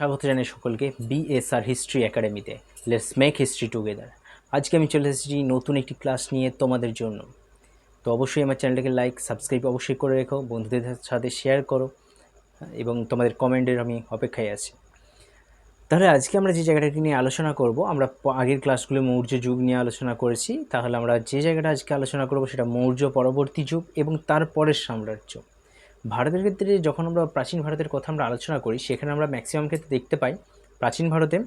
স্বাগত জানাই সকলকে বিএসআর হিস্ট্রি একাডেমিতে লেটস মেক হিস্ট্রি টুগেদার আজকে আমি চলে এসেছি নতুন একটি ক্লাস নিয়ে তোমাদের জন্য। তো অবশ্যই আমার চ্যানেলটাকে লাইক সাবস্ক্রাইব অবশ্যই করে রেখো, বন্ধুদের সাথে শেয়ার করো, এবং তোমাদের কমেন্টের আমি অপেক্ষায় আছি। তাহলে আজকে আমরা যে জায়গাটাকে নিয়ে আলোচনা করব, আমরা আগের ক্লাসগুলো মৌর্য যুগ নিয়ে আলোচনা করেছি। তাহলে আমরা যে জায়গাটা আজকে আলোচনা করব সেটা মৌর্য পরবর্তী যুগ এবং তার পরের সাম্রাজ্য। ভারতের ক্ষেত্রে যখন আমরা প্রাচীন ভারতের কথা আমরা আলোচনা করি, সেখানে আমরা ম্যাক্সিমাম ক্ষেত্রে দেখতে পাই প্রাচীন ভারতে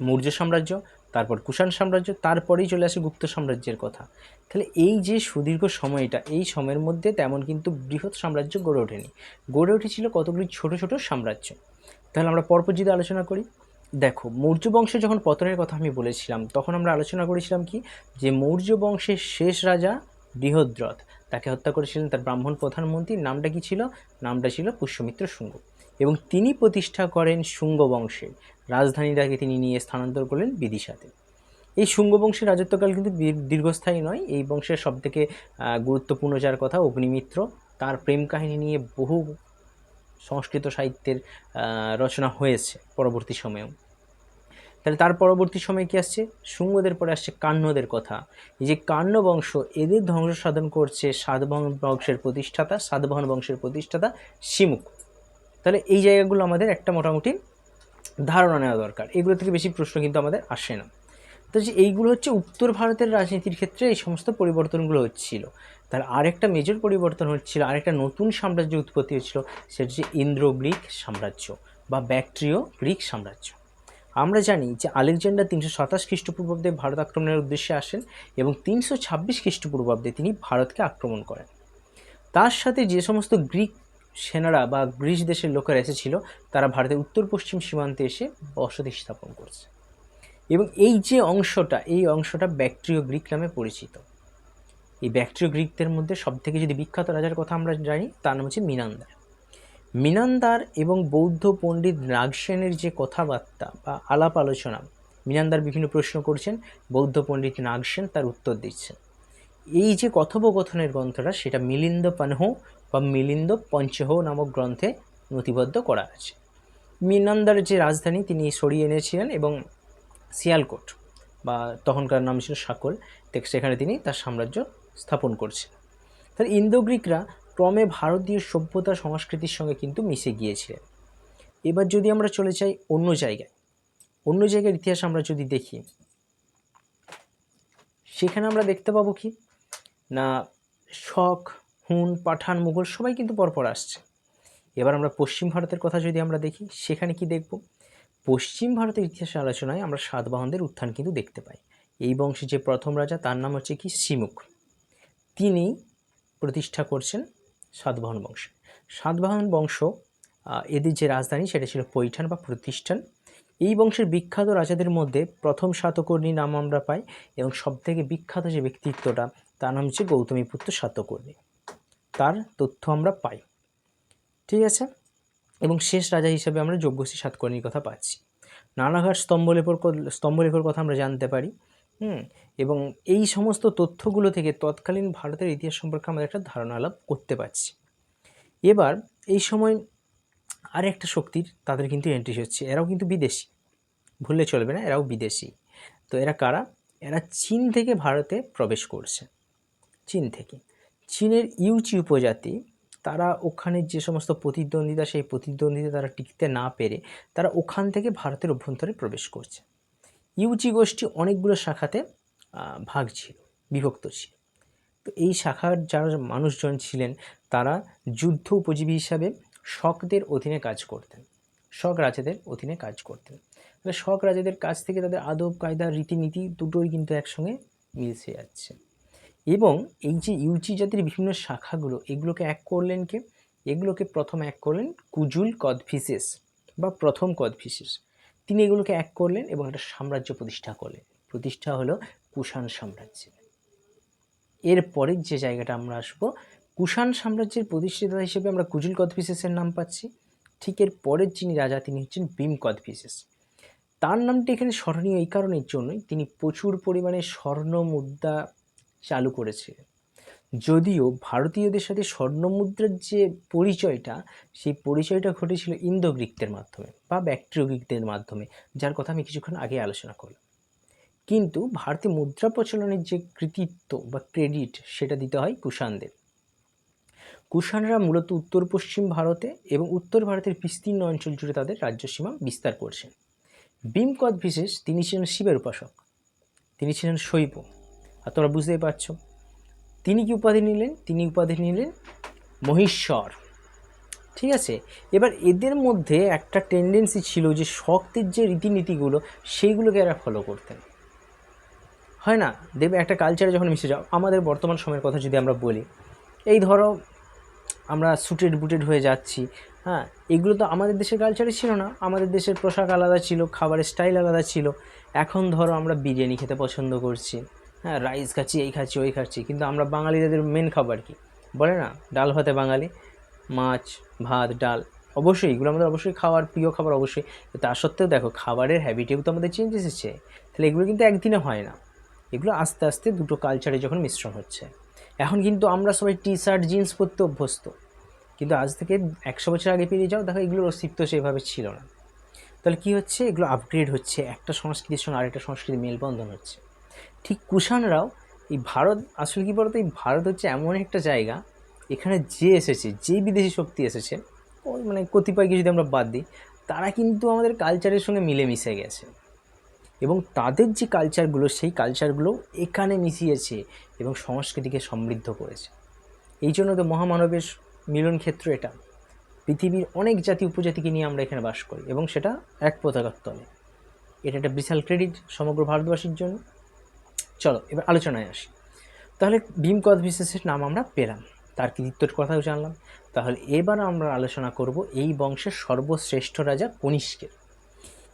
মৌর্য সাম্রাজ্য, তারপর কুষাণ সাম্রাজ্য, তারপরেই চলে আসে গুপ্ত সাম্রাজ্যের কথা। তাহলে এই যে সুদীর্ঘ সময়টা, এই সময়ের মধ্যে তেমন কিন্তু বৃহৎ সাম্রাজ্য গড়ে ওঠেনি। গড়ে উঠেছিল কতগুলি ছোট ছোট সাম্রাজ্য। তাহলে আমরা পরপর যদি আলোচনা করি, দেখো, মৌর্য বংশের যখন পতনের কথা আমি বলেছিলাম, তখন আমরা আলোচনা করেছিলাম কি? যে মৌর্য বংশের শেষ রাজা বৃহদ্রথ। তাকে হত্যা করেছিলেন তার ব্রাহ্মণ প্রধানমন্ত্রীর নামটা কি ছিল? নামটা ছিল পুষ্যমিত্র শুঙ্গ। এবং তিনি প্রতিষ্ঠা করেন শুঙ্গ বংশের রাজধানীটাকে তিনি নিয়ে স্থানান্তর করলেন বিদিশাতে। এই শুঙ্গ বংশের রাজত্বকাল কিন্তু দীর্ঘস্থায়ী নয়। এই বংশের সবথেকে আহ, গুরুত্বপূর্ণ যার কথা অগ্নিমিত্র। তার প্রেম কাহিনী নিয়ে বহু সংস্কৃত সাহিত্যের রচনা হয়েছে পরবর্তী সময়েও। তাহলে তার পরবর্তী সময় কি আসছে? শুঙ্গদের পরে আসছে কান্নদের কথা। এই যে কান্ন বংশ, এদের ধ্বংস সাধন করছে সাতবাহন বংশের প্রতিষ্ঠাতা সাতবাহন বংশের প্রতিষ্ঠাতা শিমুখ তাহলে এই জায়গাগুলো আমাদের একটা মোটামুটি ধারণা নেওয়া দরকার। এগুলো থেকে বেশি প্রশ্ন কিন্তু আমাদের আসে না। তো যে এইগুলো হচ্ছে উত্তর ভারতের রাজনীতির ক্ষেত্রে এই সমস্ত পরিবর্তনগুলো হচ্ছিল। তার আরেকটা মেজর পরিবর্তন হচ্ছিল, আরেকটা নতুন সাম্রাজ্য উৎপত্তি হচ্ছিল, সেটা হচ্ছে ইন্দ্র গ্রিক সাম্রাজ্য বা ব্যাকট্রিয় গ্রিক সাম্রাজ্য। আমরা জানি যে আলেকজান্ডার তিনশো সাতাশ খ্রিস্টপূর্বাব্দে ভারত আক্রমণের উদ্দেশ্যে আসেন এবং তিনশো ছাব্বিশ খ্রিস্টপূর্বাব্দে তিনি ভারতকে আক্রমণ করেন। তার সাথে যে সমস্ত গ্রিক সেনারা বা গ্রিস দেশের লোকেরা এসেছিল, তারা ভারতের উত্তর পশ্চিম সীমান্তে এসে বসতি স্থাপন করছে। এবং এই যে অংশটা, এই অংশটা ব্যাকট্রিয় গ্রিক নামে পরিচিত। এই ব্যাকট্রিয় গ্রিকদের মধ্যে সবথেকে যদি বিখ্যাত রাজার কথা আমরা জানি, তার নাম হচ্ছে মিনান্দার। মিনান্দার এবং বৌদ্ধ পণ্ডিত নাগসেনের যে কথাবার্তা বা আলাপ আলোচনা, মিনান্দার বিভিন্ন প্রশ্ন করছেন, বৌদ্ধ পণ্ডিত নাগসেন তার উত্তর দিচ্ছেন। এই যে কথোপকথনের গ্রন্থটা, সেটা মিলিন্দ পানহ বা মিলিন্দ পঞ্চহ নামক গ্রন্থে নথিবদ্ধ করা আছে। মিনান্দার যে রাজধানী, তিনি সরিয়ে এনেছিলেন এবং শিয়ালকোট বা তখনকার নাম ছিল সাকল সেখানে তিনি তার সাম্রাজ্য স্থাপন করছেন। তাহলে ইন্দো গ্রিকরা ক্রমে ভারতীয় সভ্যতা সংস্কৃতির সঙ্গে কিন্তু মিশে গিয়েছিলেন। এবার যদি আমরা চলে যাই অন্য জায়গায়, অন্য জায়গার ইতিহাস আমরা যদি দেখি, সেখানে আমরা দেখতে পাবো কি? না, শখ, হুন, পাঠান, মুঘল, সবাই কিন্তু পরপর আসছে। এবার আমরা পশ্চিম ভারতের কথা যদি আমরা দেখি, সেখানে কি দেখব? পশ্চিম ভারতের ইতিহাসের আলোচনায় আমরা সাতবাহনদের উত্থান কিন্তু দেখতে পাই। এই বংশে যে প্রথম রাজা, তার নাম হচ্ছে কি? সিমুখ তিনি প্রতিষ্ঠা করছেন সাতবাহন বংশ। সাতবাহন বংশ এদের যে রাজধানী সেটা ছিল পৈঠান বা প্রতিষ্ঠান। এই বংশের বিখ্যাত রাজাদের মধ্যে প্রথম সাতকর্ণী নাম আমরা পাই এবং সবথেকে বিখ্যাত যে ব্যক্তিত্বটা তার নাম হচ্ছে গৌতমীপুত্র সাতকর্ণী। তার তথ্য আমরা পাই। ঠিক আছে? এবং শেষ রাজা হিসেবে আমরা যজ্ঞশ্রী সাতকর্ণীর কথা পাচ্ছি। নানাঘাট স্তম্ভলেখর স্তম্ভলেখর কথা আমরা জানতে পারি। হুম, এবং এই সমস্ত তথ্যগুলো থেকে তৎকালীন ভারতের ইতিহাস সম্পর্কে আমরা একটা ধারণা লাভ করতে পারছি। এবার এই সময় আর একটা শক্তির তাদের কিন্তু এন্ট্রি হচ্ছে, এরাও কিন্তু বিদেশি। ভুললে চলবে না, এরাও বিদেশি। তো এরা কারা? এরা চীন থেকে ভারতে প্রবেশ করছে। চীন থেকে। চীনের ইউচি উপজাতি, তারা ওখানে যে সমস্ত প্রতিদ্বন্দ্বিতা, সেই প্রতিদ্বন্দ্বিতা তারা টিকতে না পেরে তারা ওখান থেকে ভারতের অভ্যন্তরে প্রবেশ করছে। ইউচি গোষ্ঠী অনেকগুলো শাখাতে ভাগ ছিল, বিভক্ত ছিল। তো এই শাখার যারা মানুষজন ছিলেন, তারা যুদ্ধ উপজীবী হিসাবে শকদের অধীনে কাজ করতেন শক রাজাদের অধীনে কাজ করতেন। তাহলে শক রাজাদের কাছ থেকে তাদের আদব, কায়দা, রীতিনীতি দুটোই কিন্তু একসঙ্গে মিলছে যাচ্ছে। এবং এই যে ইউজি জাতির বিভিন্ন শাখাগুলো, এগুলোকে এক করলেন কে? এগুলোকে প্রথম এক করলেন কুজুল কদফিসেস বা প্রথম কদফিসেস। তিনি এগুলোকে এক করলেন এবং একটা সাম্রাজ্য প্রতিষ্ঠা করলেন। প্রতিষ্ঠা হলো কুষাণ সাম্রাজ্য। এর পরের যে জায়গাটা আমরা আসব, কুষাণ সাম্রাজ্যের প্রতিষ্ঠাতা হিসেবে আমরা কুজুল কদফিসেসের নাম পাচ্ছি। ঠিক এর পরের যিনি রাজা, তিনি হচ্ছেন ভীম কদফিসেস। তার নামটি এখানে স্মরণীয় এই কারণের জন্যই তিনি প্রচুর পরিমাণে স্বর্ণ মুদ্রা চালু করেছিলেন। যদিও ভারতীয়দের সাথে স্বর্ণমুদ্রার যে পরিচয়টা, সেই পরিচয়টা ঘটেছিল ইন্দো গ্রিকদের মাধ্যমে বা ব্যাকট্রিয় গ্রিকদের মাধ্যমে, যার কথা আমি কিছুক্ষণ আগে আলোচনা করলাম। কিন্তু ভারতীয় মুদ্রা প্রচলনের যে কৃতিত্ব বা ক্রেডিট, সেটা দিতে হয় কুষাণদের। কুষাণরা মূলত উত্তর পশ্চিম ভারতে এবং উত্তর ভারতের বিস্তীর্ণ অঞ্চল জুড়ে তাদের রাজ্যসীমা বিস্তার করছেন। ভীমকদ বিশেষ তিনি ছিলেন শিবের উপাসক। তিনি ছিলেন শৈব। আর তোমরা বুঝতেই পারছ তিনি কি উপাধি নিলেন? তিনি উপাধি নিলেন মহিশ্বর। ঠিক আছে? এবার এদের মধ্যে একটা টেন্ডেন্সি ছিল যে শক্তের যে রীতিনীতিগুলো, সেইগুলোকে এরা ফলো করতেন। হয় না? দেখবে একটা কালচারে যখন মিশে যাও, আমাদের বর্তমান সময়ের কথা যদি আমরা বলি, এই ধরো আমরা সুটেড বুটেড হয়ে যাচ্ছি হ্যাঁ? এগুলো তো আমাদের দেশের কালচারে ছিল না। আমাদের দেশের পোশাক আলাদা ছিল, খাবারের স্টাইল আলাদা ছিল। এখন ধরো আমরা বিরিয়ানি খেতে পছন্দ করছি। হ্যাঁ রাইস খাচ্ছি, এই খাচ্ছি, ওই খাচ্ছি। কিন্তু আমরা বাঙালিদের মেন খাবার কি? বলে না? ডাল ভাতে বাঙালি। মাছ, ভাত, ডাল। অবশ্যই, এগুলো আমাদের অবশ্যই খাওয়ার প্রিয় খাবার, অবশ্যই। তা সত্ত্বেও দেখো, খাবারের হ্যাবিটেও তো আমাদের চেঞ্জ এসেছে। তাহলে এগুলো কিন্তু একদিনে হয় না। এগুলো আস্তে আস্তে দুটো কালচারে যখন মিশ্রণ হচ্ছে। এখন কিন্তু আমরা সবাই টি শার্ট জিন্স পরতে অভ্যস্ত। কিন্তু আজ থেকে একশো বছর আগে পেরিয়ে যাও, দেখো এগুলোর অস্তিত্ব সেভাবে ছিল না। তাহলে কী হচ্ছে? এগুলো আপগ্রেড হচ্ছে। একটা সংস্কৃতির সঙ্গে আরেকটা সংস্কৃতির মেলবন্ধন হচ্ছে। ঠিক কুষাণরাও এই ভারত, আসলে কী বলতো? এই ভারত হচ্ছে এমন একটা জায়গা, এখানে যে এসেছে যে বিদেশি শক্তি এসেছে, ওই মানে কতিপয়কে যদি আমরা বাদ দিই, তারা কিন্তু আমাদের কালচারের সঙ্গে মিলেমিশে গেছে। এবং তাদের যে কালচারগুলো সেই কালচারগুলো এখানে মিশিয়েছে এবং সংস্কৃতিকে সমৃদ্ধ করেছে। এই জন্য তো মহামানবের মিলন ক্ষেত্র এটা। পৃথিবীর অনেক জাতি উপজাতিকে নিয়ে আমরা এখানে বাস করি এবং সেটা এক পতাকার তলে। এটা একটা বিশাল ক্রেডিট সমগ্র ভারতবাসীর জন্য। চলো, এবার আলোচনায় আসি। তাহলে ভীমকথ বিশেষের নাম আমরা পেলাম। তার কৃতিত্বের কথাও জানলাম। তাহলে এবার আমরা আলোচনা করব এই বংশের সর্বশ্রেষ্ঠ রাজা কনিষ্কের।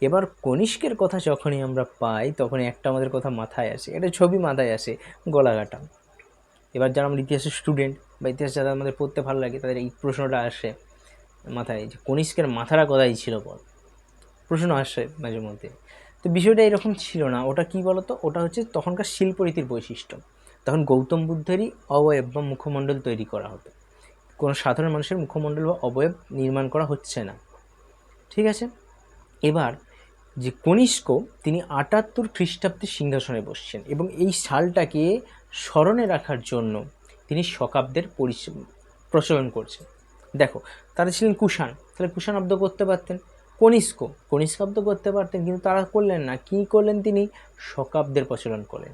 এবার কনিষ্কের কথা যখনই আমরা পাই, তখনই একটা আমাদের কথা মাথায় আসে। একটা ছবি মাথায় আসে গলাঘাটা। এবার যারা আমরা ইতিহাসের স্টুডেন্ট বা ইতিহাস যারা আমাদের পড়তে ভালো লাগে, তাদের এই প্রশ্নটা আসে মাথায় যে কনিষ্কের মাথাটা কোথায় ছিল বল? প্রশ্ন আসে মাঝে মধ্যে। তো বিষয়টা এরকম ছিল না। ওটা কি বলতো? ওটা হচ্ছে তখনকার শিল্পরীতির বৈশিষ্ট্য। তখন গৌতম বুদ্ধেরই অবয়ব বা মুখমণ্ডল তৈরি করা হতো। কোনো সাধারণ মানুষের মুখমণ্ডল বা অবয়ব নির্মাণ করা হচ্ছে না। ঠিক আছে? এবার যে কনিষ্ক, তিনি আটাত্তর খ্রিস্টাব্দে সিংহাসনে বসছেন এবং এই সালটাকে স্মরণে রাখার জন্য তিনি শকাব্দের পরিচ প্রচলন করছেন। দেখো তারা ছিলেন কুষাণ। তাহলে কুষাণ অব্দ করতে পারতেন। কনিষ্ক, কনিষ্কাব্দ করতে পারতেন, কিন্তু তারা করলেন না। কী করলেন তিনি? শকাব্দের প্রচলন করলেন।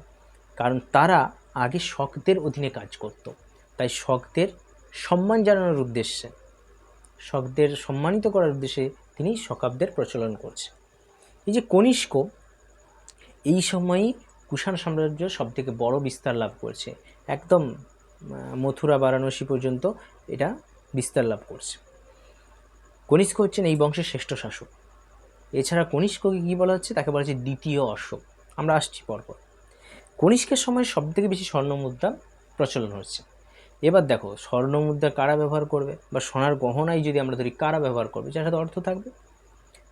কারণ তারা আগে শকদের অধীনে কাজ করত। তাই শকদের সম্মান জানানোর উদ্দেশ্যে, শকদের সম্মানিত করার উদ্দেশ্যে তিনি শকাব্দের প্রচলন করছে এই যে কনিষ্ক, এই সময়ই কুষাণ সাম্রাজ্য সবথেকে বড় বিস্তার লাভ করছে। একদম মথুরা, বারাণসী পর্যন্ত এটা বিস্তার লাভ করছে। কনিষ্ক হচ্ছেন এই বংশের শ্রেষ্ঠ শাসক। এছাড়া কনিষ্ককে কী বলা হচ্ছে? তাকে বলা হচ্ছে দ্বিতীয় অশোক। আমরা আসছি পরপর। কনিষ্কের সময় সবথেকে বেশি স্বর্ণমুদ্রা প্রচলন হচ্ছে। এবার দেখো স্বর্ণমুদ্রা কারা ব্যবহার করবে? বা সোনার গহনাই যদি আমরা ধরি, কারা ব্যবহার করবে? যার সাথে অর্থ থাকবে।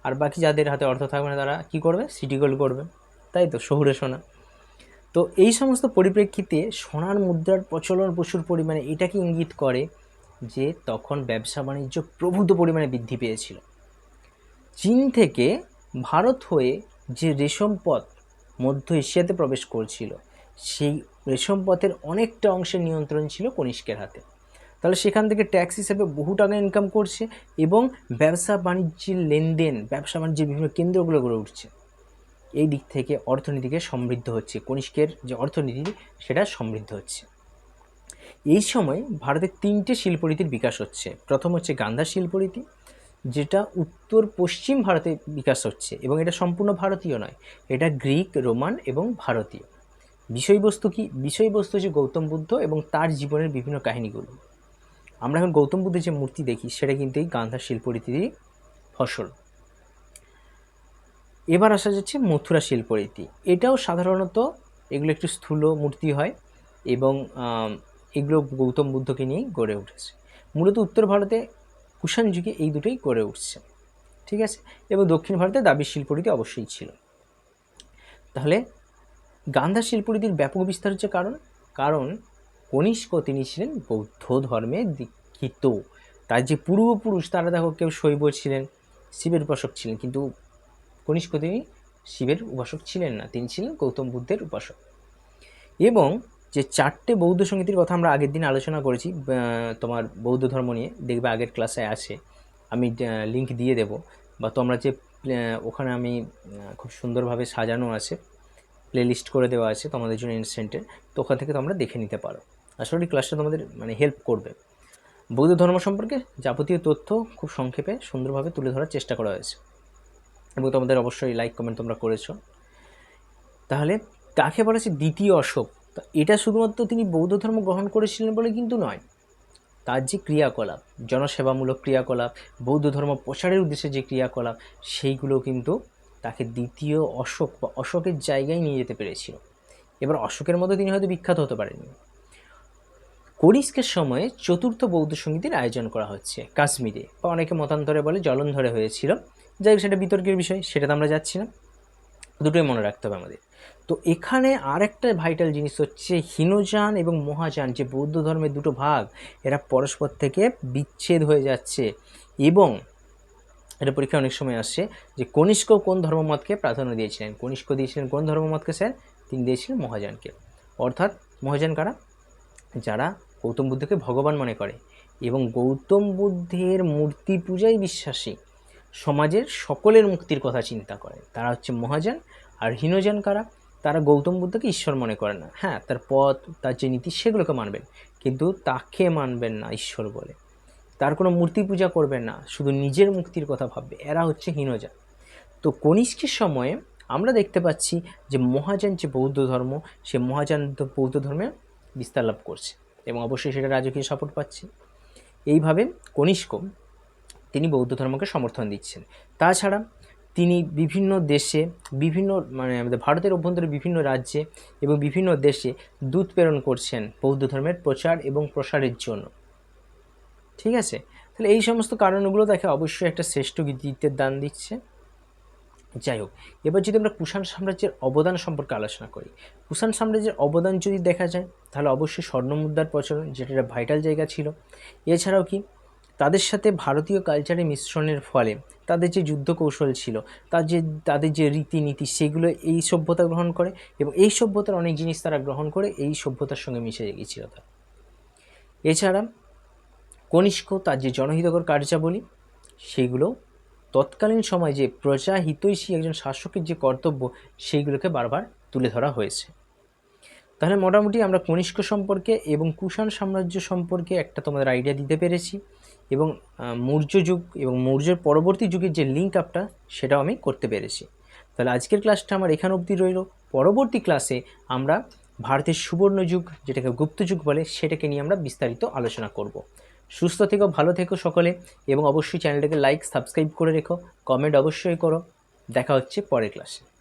আর বাকি যাদের হাতে অর্থ থাকবে না, তারা কী করবে? সিটি গোল্ড করবে। তাই তো? শহুরে সোনা। তো এই সমস্ত পরিপ্রেক্ষিতে সোনার মুদ্রার প্রচলন প্রচুর পরিমাণে। এটাকে ইঙ্গিত করে? যে তখন ব্যবসা বাণিজ্য প্রভূত পরিমাণে বৃদ্ধি পেয়েছিল। চীন থেকে ভারত হয়ে যে রেশম পথ মধ্য এশিয়াতে প্রবেশ করছিল, সেই রেশম পথের অনেকটা অংশের নিয়ন্ত্রণ ছিল কনিষ্কের হাতে। তাহলে সেখান থেকে ট্যাক্স হিসেবে বহু টাকা ইনকাম করছে এবং ব্যবসা বাণিজ্যের লেনদেন, ব্যবসা বাণিজ্যের বিভিন্ন কেন্দ্রগুলো গড়ে উঠছে। এই দিক থেকে অর্থনীতিকে সমৃদ্ধ হচ্ছে, কনিষ্কের যে অর্থনীতি, সেটা সমৃদ্ধ হচ্ছে। এই সময় ভারতের তিনটে শিল্পরীতির বিকাশ হচ্ছে। প্রথম হচ্ছে গান্ধার শিল্পরীতি, যেটা উত্তর পশ্চিম ভারতে বিকাশ হচ্ছে এবং এটা সম্পূর্ণ ভারতীয় নয়, এটা গ্রিক, রোমান এবং ভারতীয়। বিষয়বস্তু কি? বিষয়বস্তু হচ্ছে গৌতম বুদ্ধ এবং তার জীবনের বিভিন্ন কাহিনীগুলো। আমরা এখন গৌতম বুদ্ধের যে মূর্তি দেখি, সেটা কিন্তু এই গান্ধার শিল্পরীতিরই ফসল। এবার আসা যাচ্ছে মথুরা শিল্পরীতি। এটাও সাধারণত এগুলো একটু স্থূল মূর্তি হয় এবং এগুলো গৌতম বুদ্ধকে নিয়েই গড়ে উঠেছে। মূলত উত্তর ভারতে কুষাণ যুগে এই দুটোই গড়ে উঠছে, ঠিক আছে? এবং দক্ষিণ ভারতে দাবির শিল্পরীতি অবশ্যই ছিল। তাহলে গান্ধার শিল্পরীতির ব্যাপক বিস্তার হচ্ছে কারণ? কারণ কনিষ্ক তিনি ছিলেন বৌদ্ধ ধর্মে দীক্ষিত। তার যে পূর্বপুরুষ, তারা দেখো কেউ শৈব ছিলেন, শিবের উপাসক ছিলেন, কিন্তু কনিষ্ক তিনি শিবের উপাসক ছিলেন না। তিনি ছিলেন গৌতম বুদ্ধের উপাসক। এবং যে চারটে বৌদ্ধ সঙ্গীতের কথা আমরা আগের দিন আলোচনা করেছি তোমার বৌদ্ধ ধর্ম নিয়ে, দেখবে আগের ক্লাসে আছে। আমি লিংক দিয়ে দেব। বা তোমরা যে ওখানে আমি খুব সুন্দরভাবে সাজানো আছে প্লেলিস্ট করে দেওয়া আছে তোমাদের জন্য ইনস্ট্যান্টের তো ওখান থেকে তোমরা দেখে নিতে পারো। আসলে এই ক্লাসটা তোমাদের মানে হেল্প করবে। বৌদ্ধ ধর্ম সম্পর্কে যাবতীয় তথ্য খুব সংক্ষেপে, সুন্দরভাবে তুলে ধরার চেষ্টা করা হয়েছে। এবং তোমাদের অবশ্যই লাইক কমেন্ট তোমরা করেছ। তাহলে তাকে বলা হচ্ছে দ্বিতীয় অশোক? তা এটা শুধুমাত্র তিনি বৌদ্ধ ধর্ম গ্রহণ করেছিলেন বলে কিন্তু নয়। তার যে ক্রিয়াকলাপ, জনসেবামূলক ক্রিয়াকলাপ, বৌদ্ধ ধর্ম প্রচারের উদ্দেশ্যে যে ক্রিয়াকলাপ সেইগুলো কিন্তু তাকে দ্বিতীয় অশোক বা অশোকের জায়গায় নিয়ে যেতে পেরেছিল। এবার অশোকের মতো তিনি হয়তো বিখ্যাত হতে পারেননি। কনিষ্কের সময়ে চতুর্থ বৌদ্ধ সঙ্গীতের আয়োজন করা হচ্ছে, কাশ্মীরে, বা অনেকে মতান্তরে বলে জলন্ধরে হয়েছিল। যাই সেটা বিতর্কের বিষয়, সেটা তো আমরা যাচ্ছি না। দুটোই মনে রাখতে হবে আমাদের। তো এখানে আরেকটা ভাইটাল জিনিস হচ্ছে হীনযান এবং মহাযান, যে বৌদ্ধ ধর্মের দুটো ভাগ, এরা পরস্পর থেকে বিচ্ছেদ হয়ে যাচ্ছে এবং এটা পরীক্ষা অনেক সময় আসছে যে কনিষ্ক কোন ধর্মমতকে প্রাধান্য দিয়েছিলেন? কনিষ্ক দিয়েছিলেন কোন ধর্মমতকে স্যার? তিনি দিয়েছিলেন মহাযানকে। অর্থাৎ মহাযান কারা? যারা গৌতম বুদ্ধকে ভগবান মনে করে এবং গৌতম বুদ্ধের মূর্তি পূজায় বিশ্বাসী, সমাজের সকলের মুক্তির কথা চিন্তা করে। তারা হচ্ছে মহাযান আর হীনযান কারা? তারা গৌতম বুদ্ধকে ঈশ্বর মনে করে না। হ্যাঁ তার পথ, তার যে নীতি, সেগুলোকে মানবেন। কিন্তু তাকে মানবেন না ঈশ্বর বলে। তার কোনো মূর্তি পূজা করবেন না। শুধু নিজের মুক্তির কথা ভাববে। এরা হচ্ছে হীনযান তো কনিষ্কের সময়ে আমরা দেখতে পাচ্ছি যে মহাযান যে বৌদ্ধ ধর্ম, সে মহাযান দ- বৌদ্ধ ধর্মে বিস্তার লাভ করছে এবং অবশ্যই সেটা রাজকীয় সাপোর্ট পাচ্ছে। এইভাবে কনিষ্ক, তিনি বৌদ্ধ ধর্মকে সমর্থন দিচ্ছেন। তাছাড়া তিনি বিভিন্ন দেশে, বিভিন্ন মানে আমাদের ভারতের অভ্যন্তরে বিভিন্ন রাজ্যে এবং বিভিন্ন দেশে দূত প্রেরণ করছেন বৌদ্ধ ধর্মের প্রচার এবং প্রসারের জন্য। ঠিক আছে? তাহলে এই সমস্ত কারণগুলো তাকে অবশ্যই একটা শ্রেষ্ঠ কৃতিত্বের দান দিচ্ছে। যাই হোক, এবার যদি আমরা কুষাণ সাম্রাজ্যের অবদান সম্পর্কে আলোচনা করি। কুষাণ সাম্রাজ্যের অবদান যদি দেখা যায়, তাহলে অবশ্যই স্বর্ণ মুদ্রার প্রচলন, যেটা ভাইটাল জায়গা ছিল। এছাড়াও কি? তাদের সাথে ভারতীয় কালচারের মিশ্রণের ফলে তাদের যে যুদ্ধ কৌশল ছিল, তার যে, তাদের যে রীতিনীতি, সেগুলো এই সভ্যতা গ্রহণ করে এবং এই সভ্যতার অনেক জিনিস তারা গ্রহণ করে, এই সভ্যতার সঙ্গে মিশে গিয়েছিল তারা। এছাড়া কনিষ্ক তার যে জনহিতকর কার্যাবলী, সেগুলো তৎকালীন সময় যে প্রজাহিতৈষী একজন শাসকের যে কর্তব্য সেইগুলোকে বারবার তুলে ধরা হয়েছে। তাহলে মোটামুটি আমরা কনিষ্ক সম্পর্কে এবং কুষাণ সাম্রাজ্য সম্পর্কে একটা তোমাদের আইডিয়া দিতে পেরেছি এবং মৌর্য যুগ এবং মৌর্যের পরবর্তী যুগের যে লিঙ্ক আপটা সেটাও আমি করতে পেরেছি। তাহলে আজকের ক্লাসটা আমার এখান অবধি রইল। পরবর্তী ক্লাসে আমরা ভারতের সুবর্ণ যুগ, যেটাকে গুপ্ত যুগ বলে, সেটাকে নিয়ে আমরা বিস্তারিত আলোচনা করব। সুস্থ থেকো, ভালো থেকো সকলে এবং অবশ্যই চ্যানেলটাকে লাইক সাবস্ক্রাইব করে রেখো। কমেন্ট অবশ্যই করো। দেখা হচ্ছে পরের ক্লাসে